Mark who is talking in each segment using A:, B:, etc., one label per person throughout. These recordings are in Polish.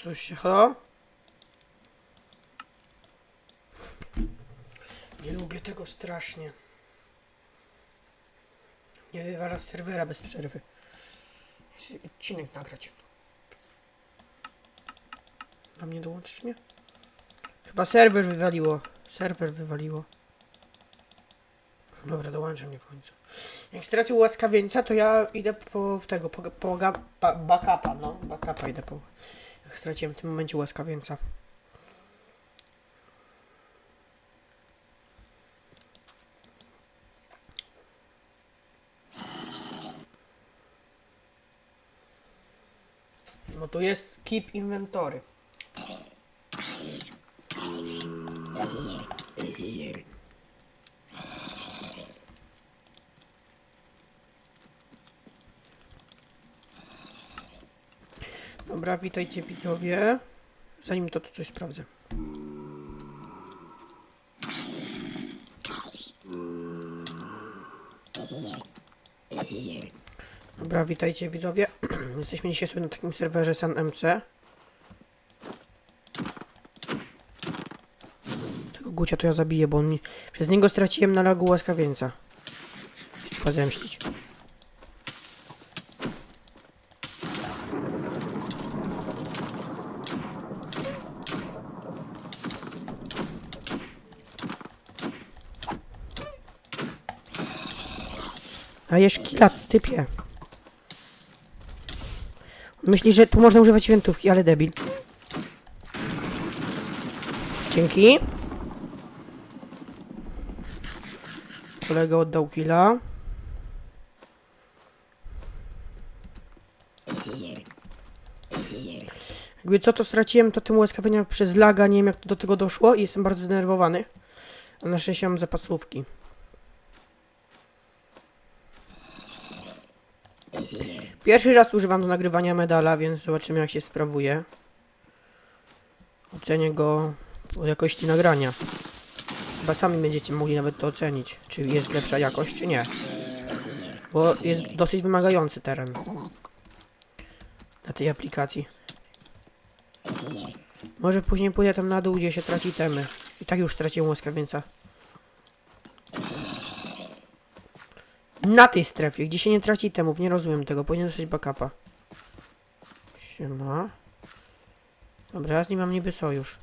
A: Się, halo? Nie lubię tego strasznie. Nie wywala serwera bez przerwy. Odcinek nagrać. A mnie dołączysz mnie? Chyba serwer wywaliło. Serwer wywaliło. Dobra, dołączę mnie w końcu. Jak stracę łaskawieńca, to ja idę po tego, po, po ba, backupa, no. Backupa idę po... Straciłem w tym momencie łaskawieńca. No to jest keep inventory. Dobra, witajcie widzowie. Zanim to, to coś sprawdzę. Dobra, witajcie widzowie. Jesteśmy dzisiaj sobie na takim serwerze San MC. Tego Gucia to ja zabiję, bo on mi... Przez niego straciłem na lagu łaskawieńca. Trzeba zemścić. A jesz kila, typie. Myśli, że tu można używać wentówki, ale debil. Dzięki. Kolega oddał killa. Jakby co to straciłem, to tym łaskawienia przez laga, nie wiem jak to do tego doszło i jestem bardzo zdenerwowany. A na szczęście mam zapasówki. Pierwszy raz używam do nagrywania medala, więc zobaczymy jak się sprawuje. Ocenię go po jakości nagrania. Chyba sami będziecie mogli nawet to ocenić, czy jest lepsza jakość, czy nie. Bo jest dosyć wymagający teren na tej aplikacji. Może później pójdę tam na dół, gdzie się traci temy. I tak już straciłem łaskawieńca. Na tej strefie, gdzie się nie traci temów, nie rozumiem tego, powinien dostać backupa. Siema. Dobra, ja z nim mam niby sojusz.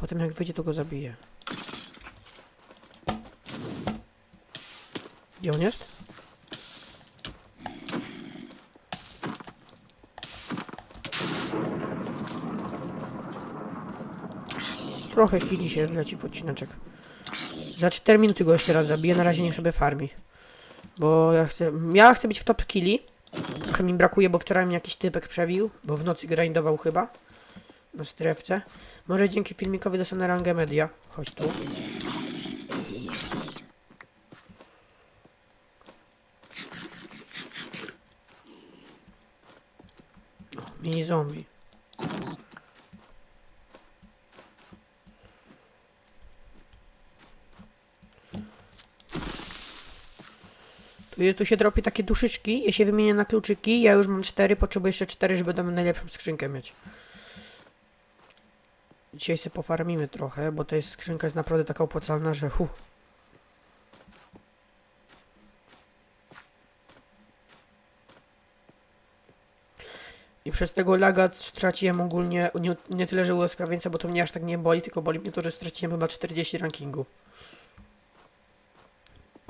A: Potem jak wyjdzie, to go zabiję. Gdzie on jest? Trochę chwili się wleci w odcineczek. Za 4 minuty go jeszcze raz zabiję, na razie niech sobie farmi. Bo ja chcę, ja chcę być w top killi. Trochę mi brakuje, bo wczoraj mnie jakiś typek przebił, bo w nocy grindował chyba. Na strefce. Może dzięki filmikowi dostanę rangę media. Chodź tu. Mini zombie. Tu, tu się dropi takie duszyczki, je się wymienia na kluczyki, ja już mam cztery, potrzebuję jeszcze cztery, żeby tam najlepszą skrzynkę mieć. Dzisiaj sobie pofarmimy trochę, bo jest skrzynka jest naprawdę taka opłacalna, że hu. I przez tego laga straciłem ogólnie, nie, nie tyle, że łaskawieńca, bo to mnie aż tak nie boli, tylko boli mnie to, że straciłem chyba 40 rankingu.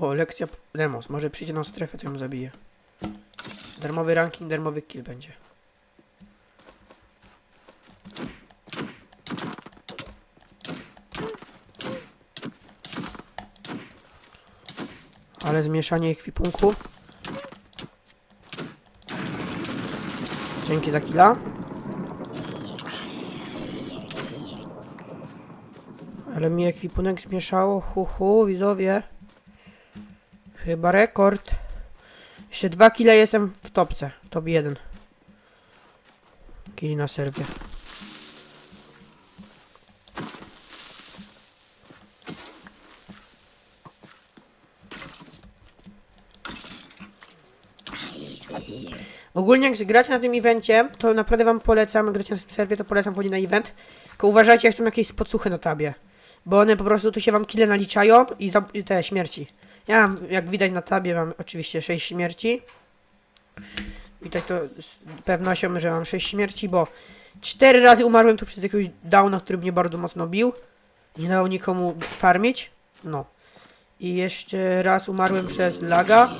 A: O, lekcja Lemos. Może przyjdzie na strefę, to ją zabije. Darmowy ranking, darmowy kill będzie. Ale zmieszanie ekwipunku. Dzięki za killa. Ale mi ekwipunek zmieszało, hu hu, widzowie. Chyba rekord. Jeszcze dwa kile jestem w topce, w top 1. Kili na serwie. Ogólnie jak gracie na tym evencie, to naprawdę wam polecam, gracie na serwie, to polecam wchodzić na event. Tylko uważajcie, jak są jakieś podsłuchy na tabie. Bo one po prostu tu się wam kile naliczają i, i te śmierci. Ja jak widać na tabie, mam oczywiście 6 śmierci. Widać to z pewnością, że mam 6 śmierci, bo 4 razy umarłem tu przez jakiegoś downa, który mnie bardzo mocno bił. Nie dało nikomu farmić. No. I jeszcze raz umarłem przez laga.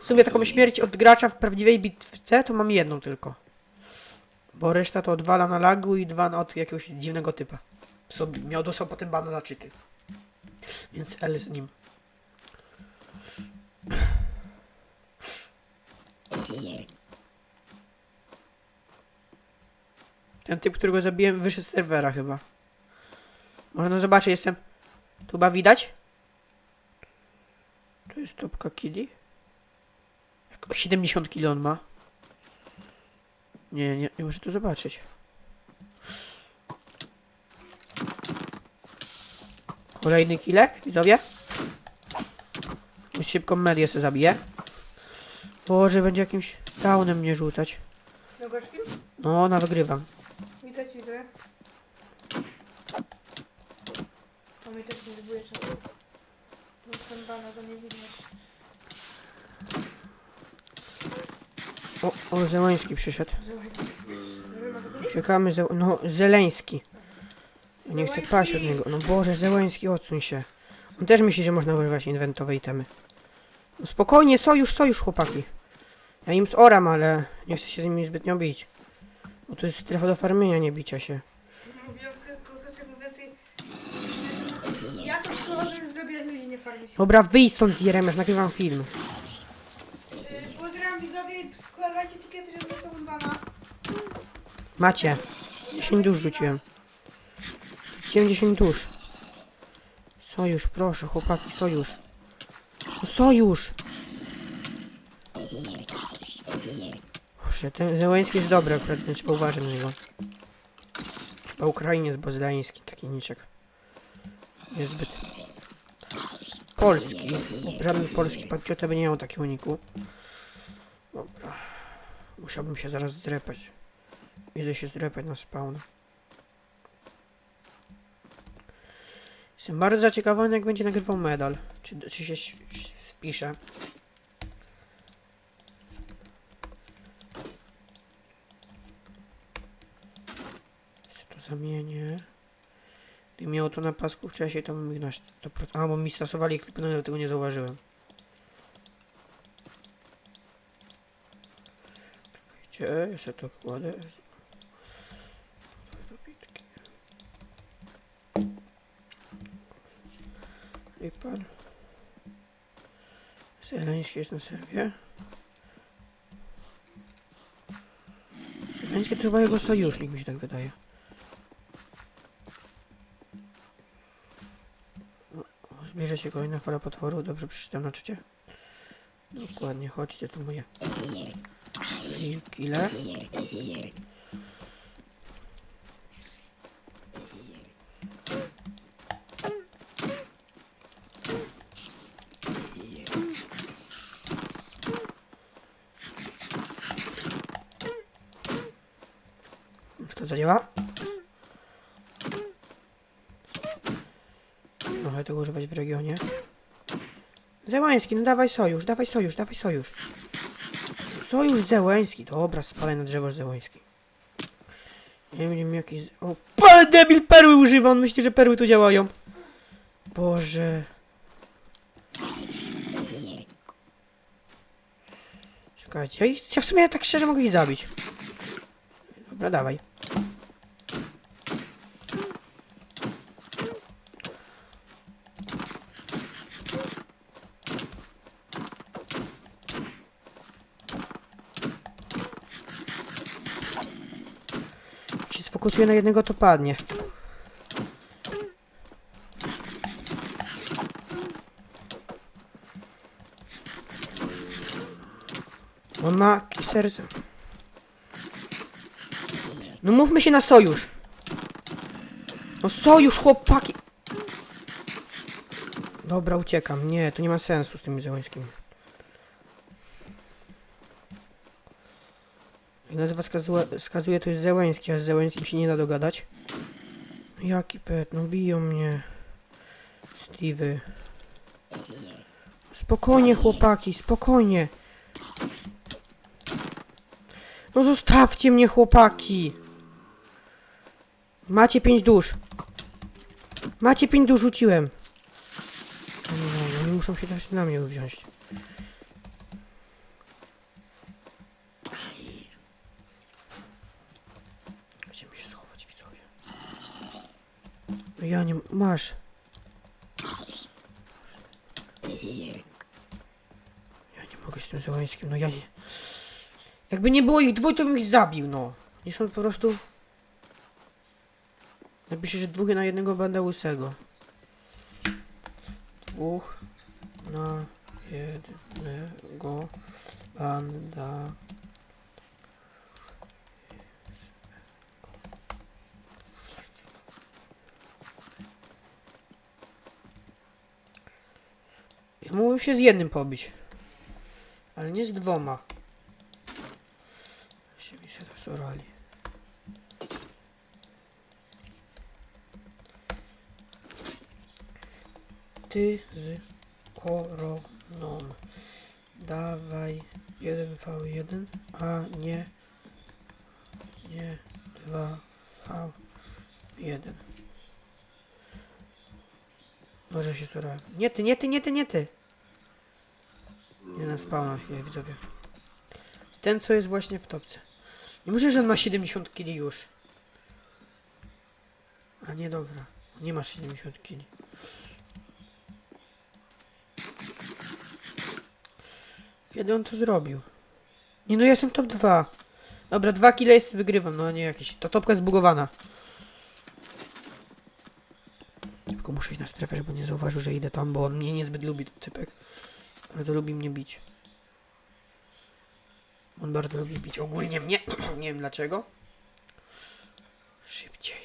A: W sumie taką śmierć od gracza w prawdziwej bitwce to mam jedną tylko. Bo reszta to odwala na lagu i dwa na od jakiegoś dziwnego typa. Co miał dostał potem bana na czyty. Więc L z nim. Ten typ, którego zabiłem, wyszedł z serwera chyba. Można zobaczyć, jestem... Tu chyba widać? To jest topka o 70 kilo on ma. Nie, nie, nie muszę to zobaczyć. Kolejny kilek, widzowie. Szybką medię sobie zabiję. Boże, będzie jakimś downem mnie rzucać.
B: Zobacz film?
A: No, ona wygrywam.
B: Widać, widzę. A mnie też nie zbuje czasu. Jestem bana, to nie widać.
A: O, o, Zełański przyszedł. Czekamy, Ze... no, Zeleński. Ja nie chcę paść od niego. No Boże, Zełański, odsuń się. On też myśli, że można używać inwentowe itemy. Spokojnie, sojusz, sojusz, chłopaki. Ja im zoram, ale nie chcę się z nimi zbytnio bić. Bo to jest strefa do farmienia, nie bicia się.
B: Ja to szkoda, że zrobię nie farmi się.
A: Dobra, wyjdź stąd, Jeremes, nagrywam film.
B: Pozdrawiam widzowie i składajcie etykiety, żeby dostał bana.
A: Macie. 10 dusz rzuciłem. Rzuciłem 10 dusz. Sojusz, proszę, chłopaki, sojusz. No sojusz! Boże, ten Zełański jest dobry akurat, więc na niego. Chyba Ukrainiec bozleński, taki niczek. Niezbyt polski. Żaden polski patriota by nie miał takiego niku. Dobra. Musiałbym się zaraz zrepać. Idę się zrepać na spawn. Jestem bardzo zaciekawiony, jak będzie nagrywał medal. Czy, czy się spisze. To zamienię. Gdybym miał to na pasku wcześniej, to bym ich na 100%... A, bo mi stosowali ekwipunek, ale tego nie zauważyłem. Czekajcie, ja sobie to kładę. Lipan. Zeleński jest na serwie. Zeleński to chyba jego sojusznik, mi się tak wydaje. Zbierze się kolejna fala potworu. Dobrze przeczytam na czycie. Dokładnie, chodźcie tu moje. Killer. Czy to zadziała? Trochę tego używać w regionie. Zełański, no dawaj sojusz, dawaj sojusz, dawaj sojusz. Sojusz Zełański. Dobra, spalaj na drzewo Zełański. Nie wiem, jakiś... O, pal debil perły używa, on myśli, że perły tu działają. Boże. Czekajcie, ja, ich, ja w sumie tak szczerze mogę ich zabić. Dobra, dawaj. Jak się na jednego, to padnie. On ma serce. No mówmy się na sojusz. No sojusz, chłopaki. Dobra, uciekam. Nie, to nie ma sensu z tymi zełańskimi. Jak nazwa skazuje, skazuje to jest Zełęski, a z Zełęskim się nie da dogadać. Jaki pet, no biją mnie. Steve'y. Spokojnie chłopaki, spokojnie. No zostawcie mnie chłopaki. Macie pięć dusz. Macie pięć dusz, rzuciłem. No, no, oni muszą się też na mnie wziąć. Mi się schować, widzowie? No Ja nie... Masz. Ja nie mogę z tym Załańskim, no ja nie... Jakby nie było ich dwóch, to bym ich zabił, no. Nie są po prostu... Napiszę, że dwóch na jednego banda łysego. Dwóch na jednego banda Ja mógłbym się z jednym pobić. Ale nie z dwoma. Się mi się to zorali. Ty z koroną. Dawaj 1v1, a nie nie 2v1. Może się zorałem. Nie ty, nie ty, nie ty, nie ty. Nie na spawna chwilę, widzowie. Ten, co jest właśnie w topce. Nie może, że on ma 70 kili już. A nie, dobra. Nie ma 70 kili. Kiedy on to zrobił? Nie no, ja jestem top 2. Dobra, 2 kile jest, wygrywam, no nie jakieś. Ta topka jest zbugowana. Tylko muszę iść na strefę, żeby nie zauważył, że idę tam, bo on mnie niezbyt lubi, ten typek. Bardzo lubi mnie bić. On bardzo lubi bić ogólnie mnie. nie wiem dlaczego. Szybciej.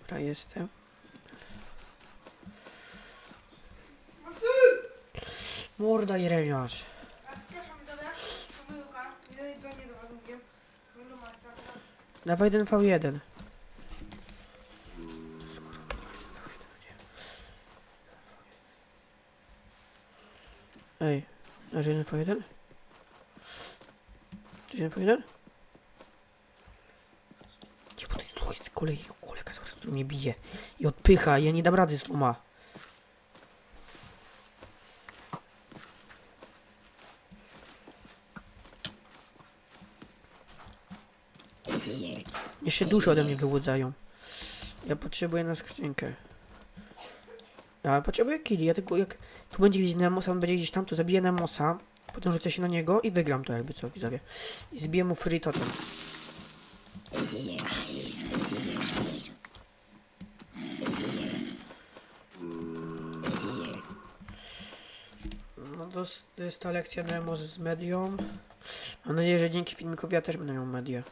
A: Dobra, jestem.
B: Nie do Maxa.
A: Dawaj ten V1. Ej, masz jeden V1? Czy jeden V1? Nie, bo to jest, jest kolegi, kolega, mnie bije i odpycha, ja nie dam rady z dwoma. Jeszcze dużo ode mnie wyłudzają. Ja potrzebuję na skrzynkę. Ja potrzebuję killi, ja tylko jak tu będzie gdzieś Nemosa, on będzie gdzieś tam, to zabiję Nemosa, potem rzucę się na niego i wygram to jakby co, widzowie. I zbiję mu free totem. No to jest ta lekcja Nemos z medią. Mam nadzieję, że dzięki filmikowi ja też będę miał medię.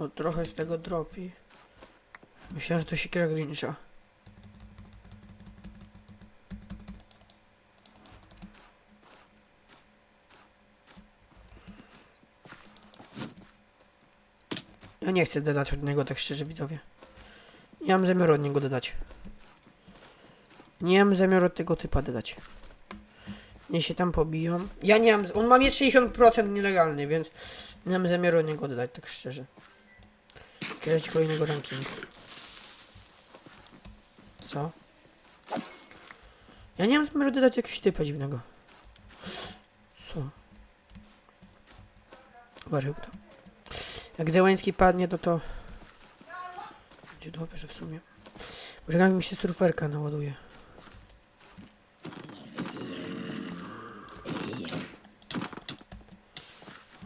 A: O, trochę z tego dropi. Myślałem, że to siekiera Grincha. Ja nie chcę dodać od niego, tak szczerze widzowie. Nie mam zamiaru od niego dodać. Nie mam zamiaru od tego typa dodać. Nie się tam pobiją. Ja nie mam. On ma mieć 60% nielegalny, więc nie mam zamiaru od niego dodać, tak szczerze. Kiedyś kolejnego rankingu. Co? Ja nie mam zamiaru dodać jakiegoś typa dziwnego. Co? Uważaj to. Jak Zełański padnie, to to... Będzie dobrze w sumie. Jak mi się surferka naładuje.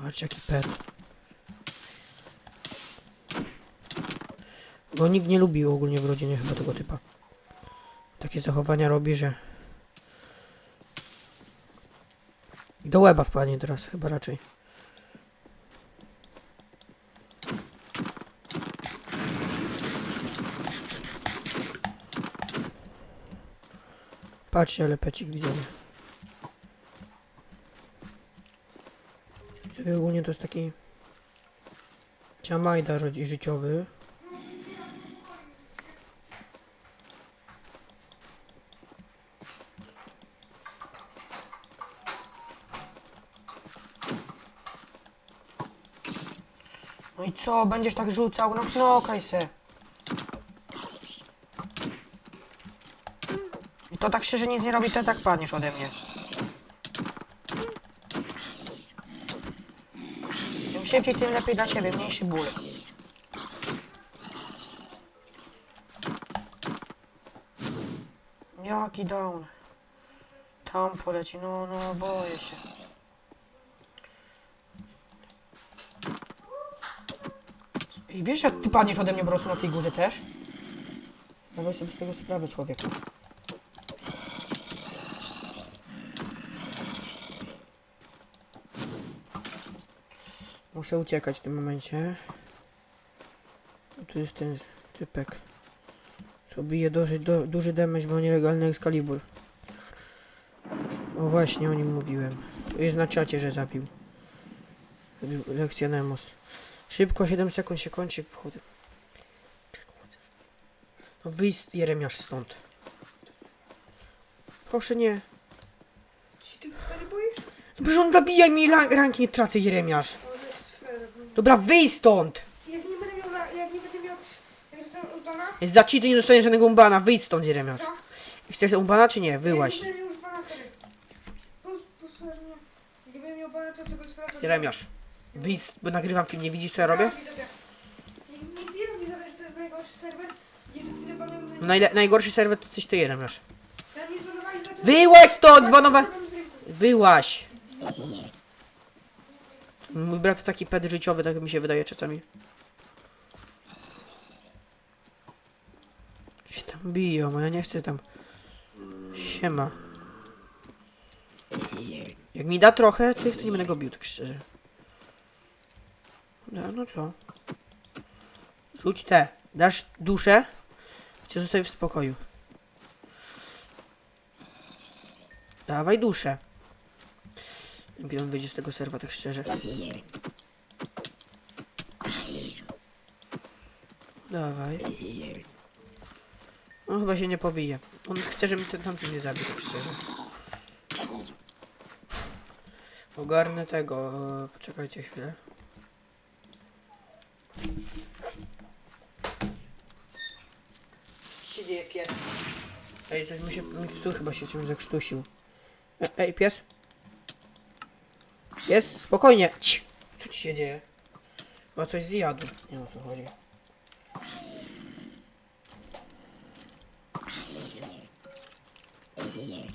A: Patrz jaki pet. Bo nikt nie lubił ogólnie w rodzinie chyba tego typa. Takie zachowania robi, że... Do łeba wpadnie teraz chyba raczej. Patrzcie, ale pecik. Sobie ogólnie to jest taki ciamajda życiowy. No i co, będziesz tak rzucał? No knokaj se. I to tak szczerze nic nie robi, to tak padniesz ode mnie. Im szybciej, tym lepiej dla ciebie, mniejszy ból. Jaki down? Tam poleci, no, no, boję się. I wiesz, jak ty padniesz ode mnie po prostu na tej górze też? Dawaj sobie z tego sprawę, człowieku. Muszę uciekać w tym momencie. Tu jest ten typek. Co bije do, duży damage, bo nielegalny Excalibur. O właśnie, o nim mówiłem. Jest na czacie, że zabił. Lekcję Nemos. Szybko, 7 sekund się kończy, wchodzę. No wyjść Jeremiasz stąd. Proszę nie.
B: Ci tych cweli boisz?
A: Dobrze, on zabija mi rank, rank nie tracę Jeremiasz.
B: O, to jest cwel.
A: Dobra, wyjść stąd!
B: Jak nie będę miał, la- jak nie będę miał, jak urbana,
A: Jest za cheaty, nie dostaniesz żadnego umbana. Wyjdź stąd, Jeremiasz.
B: co?
A: Chcesz umbana czy nie? Wyłaź.
B: Jak nie będę miał urbana, sery. Pos- posłuchaj mnie. Jak nie będę miał bana, to tego cwela... to-
A: Jeremiasz. Wyjdź, bo nagrywam film, nie widzisz co ja robię?
B: Nie, wiem, widzowie, że to jest najgorszy serwer. Chwilę.
A: No najle- najgorszy serwer to coś ty,
B: mnie zbanowali za to,
A: Wyłaź stąd. Wyłaź! Mój brat to taki ped życiowy, tak mi się wydaje czasami. Się tam biją, a ja nie chcę tam... Siema. Jak mi da trochę, to nie będę go bił, tak szczerze. No, no co? Rzuć te. Dasz duszę? Cię zostawię w spokoju. Dawaj duszę. Kiedy on wyjdzie z tego serwa, tak szczerze. Dawaj. On chyba się nie pobije. On chce, żebym ten tamten nie zabił, tak szczerze. Ogarnę tego. Poczekajcie chwilę. Co się dzieje, pies? Ej, coś mi się... Mi psu chyba się czymś zakrztusił. E, ej, pies? Jest? Spokojnie. Cii. Co ci się dzieje? Chyba coś zjadł. Nie wiem o co chodzi.